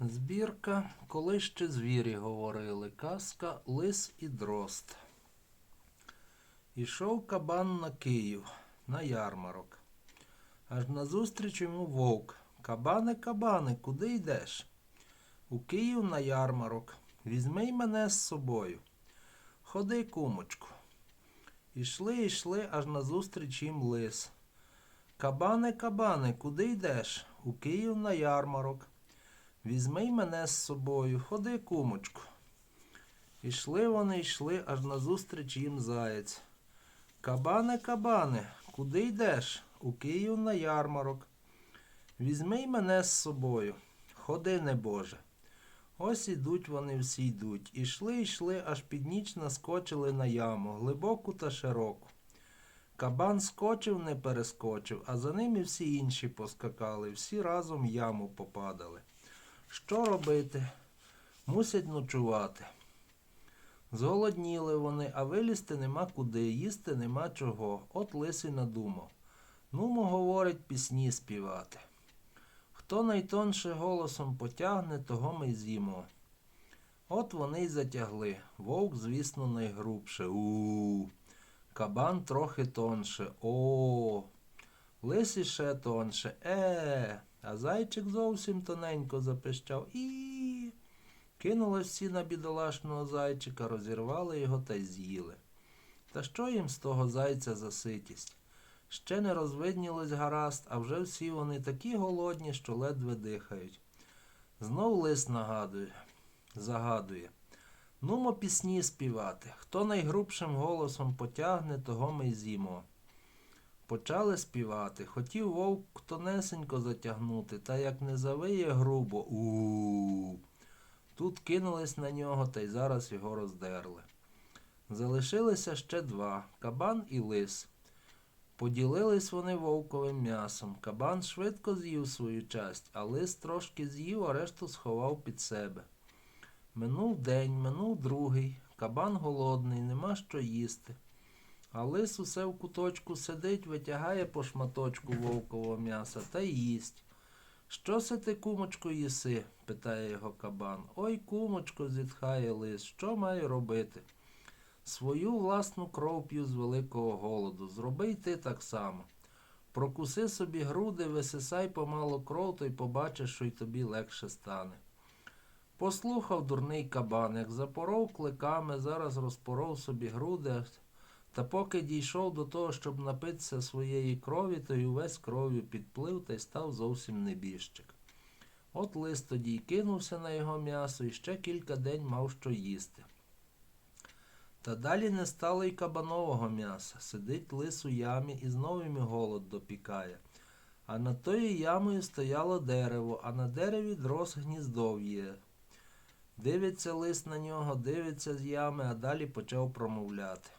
Збірка, коли ще звірі говорили, казка Лис і Дрозд. Ішов кабан на Київ, на ярмарок. Аж назустріч йому вовк. Кабане, кабане, куди йдеш? У Київ на ярмарок. Візьми й мене з собою. Ходи, кумочку. Ішли, ішли, аж назустріч їм лис. Кабане, кабане, куди йдеш? У Київ на ярмарок. Візьми мене з собою, ходи, кумочку. Ішли вони, йшли, аж назустріч їм заєць. Кабане, кабане, куди йдеш? У Київ на ярмарок. Візьми й мене з собою. Ходи, небоже. Ось ідуть вони всі йдуть. Ішли, йшли, аж під ніч наскочили на яму, глибоку та широку. Кабан скочив, не перескочив, а за ним і всі інші поскакали, всі разом яму попадали. Що робити? Мусять ночувати. Зголодніли вони, а вилізти нема куди, їсти нема чого. От лисий надумав. Нумо, говорить, пісні співати. Хто найтонше голосом потягне, того ми й з'їмо. От вони й затягли. Вовк, звісно, найгрубше. у Кабан трохи тонше. О. Лисий ще тонше. Е. А зайчик зовсім тоненько запищав. І. Кинулись всі на бідолашного зайчика, розірвали його та й з'їли. Та що їм з того зайця за ситість? Ще не розвиднілось гаразд, а вже всі вони такі голодні, що ледве дихають. Знов лис нагадує, загадує. Нумо пісні співати. Хто найгрубшим голосом потягне, того ми й з'їмо. Почали співати. Хотів вовк тонесенько затягнути, та як не завиє грубо. у Тут кинулись на нього та й зараз його роздерли. Залишилися ще два кабан і лис. Поділились вони вовковим м'ясом. Кабан швидко з'їв свою часть, а лис трошки з'їв, а решту сховав під себе. Минув день, минув другий. Кабан голодний, нема що їсти. А лис усе в куточку сидить, витягає по шматочку вовкового м'яса та їсть. Що се ти, кумочко, їси? питає його кабан. Ой, кумочко, зітхає лис, що маю робити? Свою власну кров п'ю з великого голоду. Зроби й ти так само. Прокуси собі груди, висисай помало кров, то й побачиш, що й тобі легше стане. Послухав дурний кабан, як запоров кликами, зараз розпоров собі груди, та поки дійшов до того, щоб напитися своєї крові, то й увесь кров'ю підплив та й став зовсім небіжчик. От лист тоді й кинувся на його м'ясо і ще кілька день мав що їсти. Та далі не стало й кабанового м'яса. Сидить лис у ямі і знову йому голод допікає. А над тою ямою стояло дерево, а на дереві дрос гніздов'є. Дивиться лис на нього, дивиться з ями, а далі почав промовляти.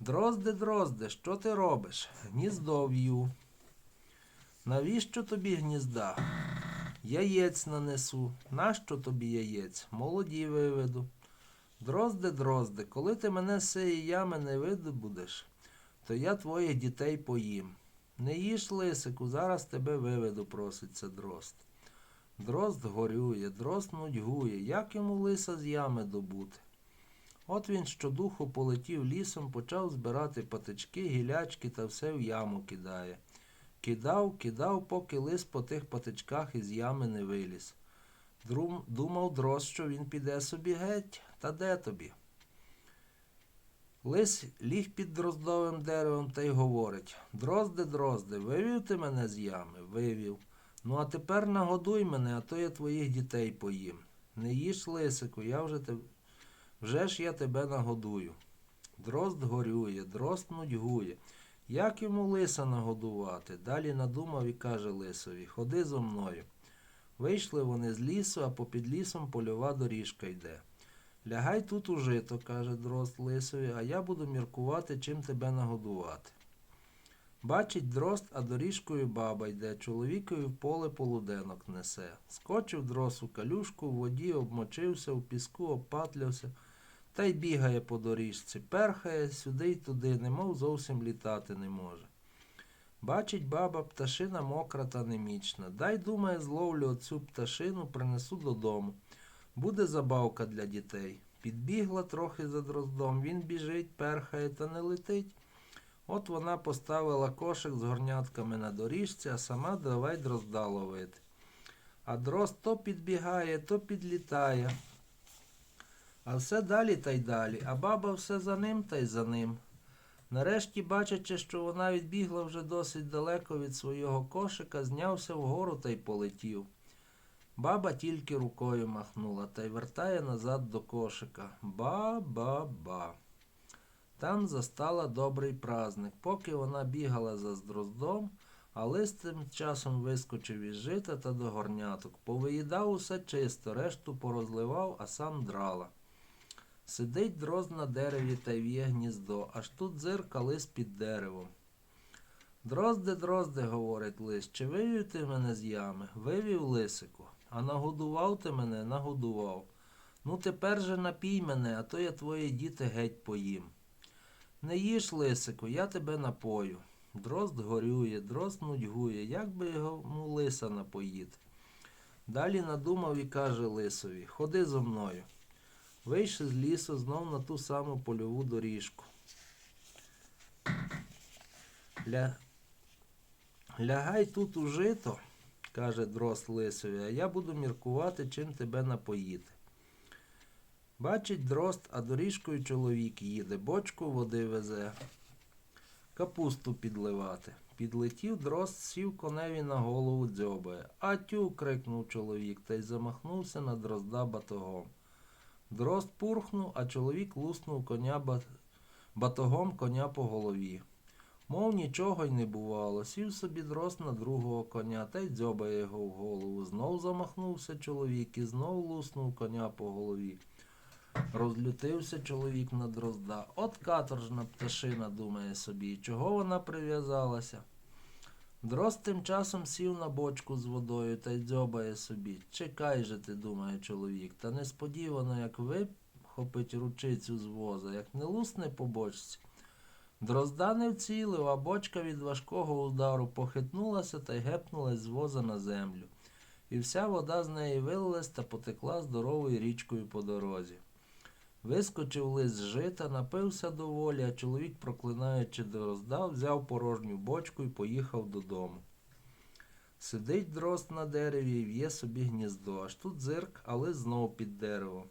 Дрозде, дрозде, що ти робиш? Гніздо в'ю. Навіщо тобі гнізда? Яєць нанесу. Нащо тобі яєць? Молоді виведу. Дрозде, дрозде, коли ти мене з цієї ями не видобудеш, то я твоїх дітей поїм. Не їж лисику, зараз тебе виведу, проситься дрозд. Дрозд горює, дрозд нудьгує, як йому лиса з ями добути. От він щодуху полетів лісом, почав збирати патички, гілячки та все в яму кидає. Кидав, кидав, поки лис по тих патичках із ями не виліз. Друм, думав дрозд, що він піде собі геть, та де тобі? Лис ліг під дроздовим деревом та й говорить Дрозде, дрозде, вивів ти мене з ями? Вивів. Ну а тепер нагодуй мене, а то я твоїх дітей поїм. Не їж лисику, я вже. Вже ж я тебе нагодую. Дрозд горює, дрозд нудьгує. Як йому лиса нагодувати? Далі надумав і каже лисові Ходи зо мною. Вийшли вони з лісу, а попід лісом польова доріжка йде. Лягай тут у жито, каже дрозд лисові, а я буду міркувати, чим тебе нагодувати. Бачить дрозд, а доріжкою баба йде, чоловікові в поле полуденок несе. Скочив дрозд у калюшку, в воді обмочився, в піску обпатлявся, та й бігає по доріжці, перхає сюди й туди, немов зовсім літати не може. Бачить баба пташина мокра та немічна. Дай, думає, зловлю оцю пташину, принесу додому. Буде забавка для дітей. Підбігла трохи за дроздом. Він біжить, перхає та не летить. От вона поставила кошик з горнятками на доріжці, а сама давай дрозда ловити. А дрозд то підбігає, то підлітає. А все далі та й далі, а баба все за ним та й за ним. Нарешті, бачачи, що вона відбігла вже досить далеко від свого кошика, знявся вгору та й полетів. Баба тільки рукою махнула та й вертає назад до кошика. Ба-ба-ба. Там застала добрий праздник. Поки вона бігала за здроздом, а лист тим часом вискочив із жита та до горняток. Повиїдав усе чисто, решту порозливав, а сам драла. Сидить дрозд на дереві та в'є гніздо, аж тут зирка лис під деревом. Дрозде, дрозде, говорить лис, чи вивів ти мене з ями? Вивів лисику. А нагодував ти мене, нагодував. Ну тепер же напій мене, а то я твої діти геть поїм. Не їж, лисику, я тебе напою. Дрозд горює, дрозд нудьгує, як би йому лиса напоїти. Далі надумав і каже лисові Ходи зо мною. Вийшли з лісу знов на ту саму польову доріжку. Ля... Лягай тут у жито, каже дрозд лисові, а я буду міркувати, чим тебе напоїти. Бачить дрозд, а доріжкою чоловік їде, бочку води везе, капусту підливати. Підлетів дрозд, сів коневі на голову дзьобає. Атю. крикнув чоловік та й замахнувся на дрозда батогом. Дрозд пурхнув, а чоловік луснув коня ба- батогом коня по голові. Мов нічого й не бувало, сів собі дрозд на другого коня та й дзьобає його в голову. Знов замахнувся чоловік і знов луснув коня по голові. Розлютився чоловік на дрозда. От каторжна пташина, думає собі, чого вона прив'язалася. Дрозд тим часом сів на бочку з водою та й дзьобає собі. Чекай же ти, думає чоловік, та несподівано, як вихопить ручицю з воза, як не лусне по бочці. Дрозда не вцілив, а бочка від важкого удару похитнулася та й гепнулась з воза на землю. І вся вода з неї вилилась та потекла здоровою річкою по дорозі. Вискочив лис з жита, напився доволі, а чоловік, проклинаючи дрозда, взяв порожню бочку і поїхав додому. Сидить дрозд на дереві і в'є собі гніздо, аж тут зирк, а лис знов під деревом.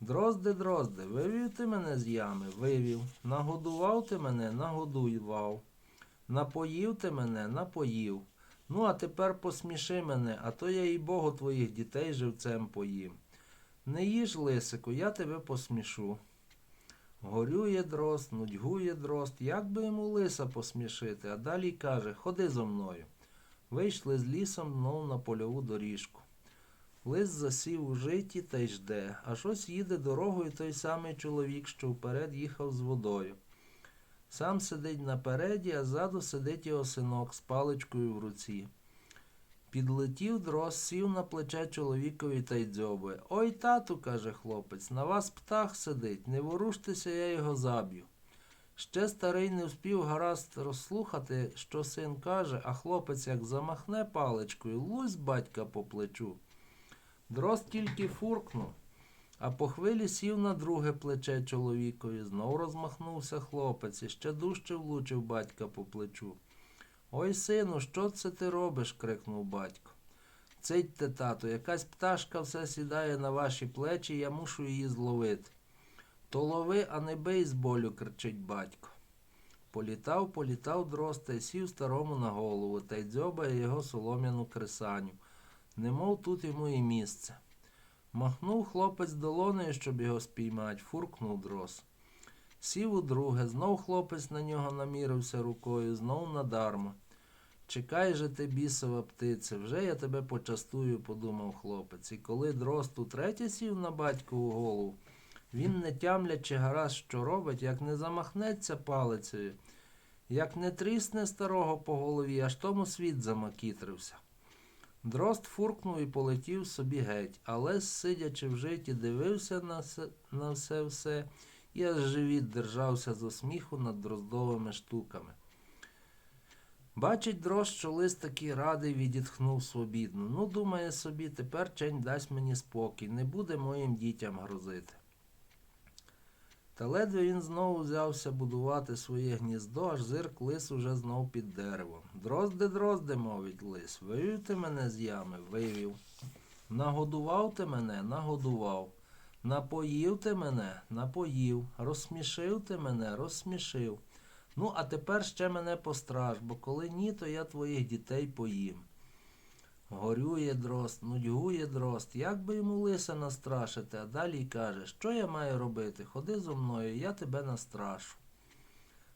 Дрозде, дрозде, вивів ти мене з ями, вивів. Нагодував ти мене, нагодував. Напоїв ти мене, напоїв. Ну, а тепер посміши мене, а то я і Богу твоїх дітей живцем поїм. Не їж, лисику, я тебе посмішу. Горює дрозд, нудьгує дрозд, як би йому лиса посмішити, а далі каже Ходи зо мною. Вийшли з лісом знов на польову доріжку. Лис засів у житі та й жде, аж ось їде дорогою той самий чоловік, що вперед їхав з водою. Сам сидить напереді, а ззаду сидить його синок з паличкою в руці. Підлетів дрозд, сів на плече чоловікові та й дзьобує. Ой, тату, каже хлопець, на вас птах сидить, не воруштеся, я його заб'ю. Ще старий не вспів гаразд розслухати, що син каже, а хлопець як замахне паличкою, лусь батька по плечу. Дрозд тільки фуркнув, а по хвилі сів на друге плече чоловікові. Знов розмахнувся хлопець і ще дужче влучив батька по плечу. Ой, сину, що це ти робиш? крикнув батько. Цидьте, тато, якась пташка все сідає на ваші плечі, я мушу її зловити. То лови, а не бий з болю, кричить батько. Політав, політав дрозд та й сів старому на голову та й дзьобає його солом'яну кресаню. Немов тут йому і місце. Махнув хлопець долонею, щоб його спіймать, фуркнув дрос. Сів у друге, знов хлопець на нього намірився рукою, знов надарма. Чекай же ти, бісова птице, вже я тебе почастую, подумав хлопець. І коли дрозд утретє сів на батькову голову, він не тямлячи гаразд, що робить, як не замахнеться палицею, як не трісне старого по голові, аж тому світ замакітрився. Дрозд фуркнув і полетів собі геть, але, сидячи в житі, дивився на все, на все все аж живіт держався з сміху над дроздовими штуками. Бачить дрозд, що лис такий радий відітхнув свобідно. Ну, думає собі, тепер чень дасть мені спокій, не буде моїм дітям грозити. Та ледве він знову взявся будувати своє гніздо, аж зирк лис уже знов під деревом. Дрозде, дрозде, мовить лис, вивів ти мене з ями, вивів. Нагодував ти мене, нагодував. Напоїв ти мене, напоїв. Розсмішив ти мене, розсмішив. Ну, а тепер ще мене постраж, бо коли ні, то я твоїх дітей поїм. Горює дрозд, нудьгує дрозд, як би йому лиса настрашити, а далі й каже, що я маю робити? Ходи зо мною, я тебе настрашу.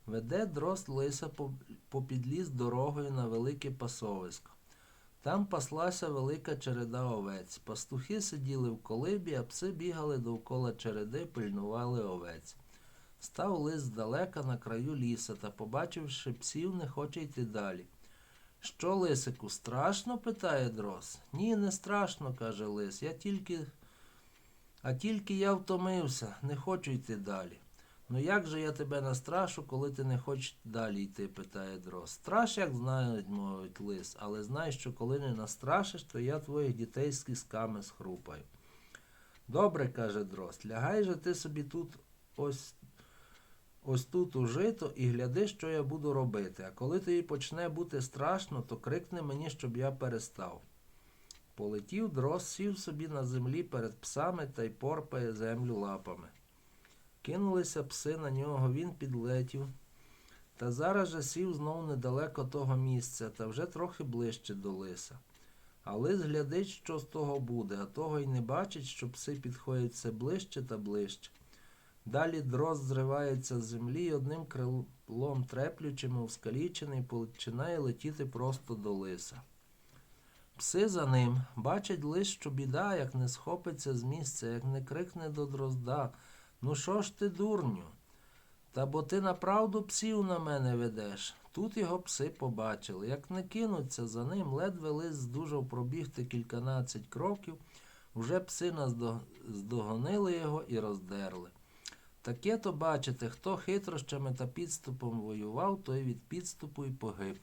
Веде дрозд лиса по- попід ліс дорогою на велике пасовисько. Там паслася велика череда овець. Пастухи сиділи в колибі, а пси бігали довкола череди, пильнували овець. Став лис здалека на краю ліса та, побачивши псів, не хоче йти далі. Що, лисику, страшно? питає дрос. Ні, не страшно, каже лис. Я тільки. А тільки я втомився, не хочу йти далі. Ну як же я тебе настрашу, коли ти не хочеш далі йти? питає дрос. Страш, як знають, мовить лис, але знай, що коли не настрашиш, то я твоїх дітей з кісками схрупаю. Добре, каже дрозд, лягай же ти собі тут ось ось тут у жито і гляди, що я буду робити. А коли тобі почне бути страшно, то крикни мені, щоб я перестав. Полетів дрозд, сів собі на землі перед псами та й порпає землю лапами. Кинулися пси на нього, він підлетів. Та зараз же сів знов недалеко того місця, та вже трохи ближче до лиса. А лис глядить, що з того буде, а того й не бачить, що пси підходять все ближче та ближче. Далі дрозд зривається з землі і одним крилом треплючим, вскалічений, починає летіти просто до лиса. Пси за ним бачать лиш, що біда, як не схопиться з місця, як не крикне до дрозда. Ну що ж ти, дурню? Та бо ти направду псів на мене ведеш. Тут його пси побачили. Як не кинуться за ним, ледве лис здужав пробігти кільканадцять кроків, уже пси здогонили його і роздерли. Таке то бачите, хто хитрощами та підступом воював, той від підступу й погиб.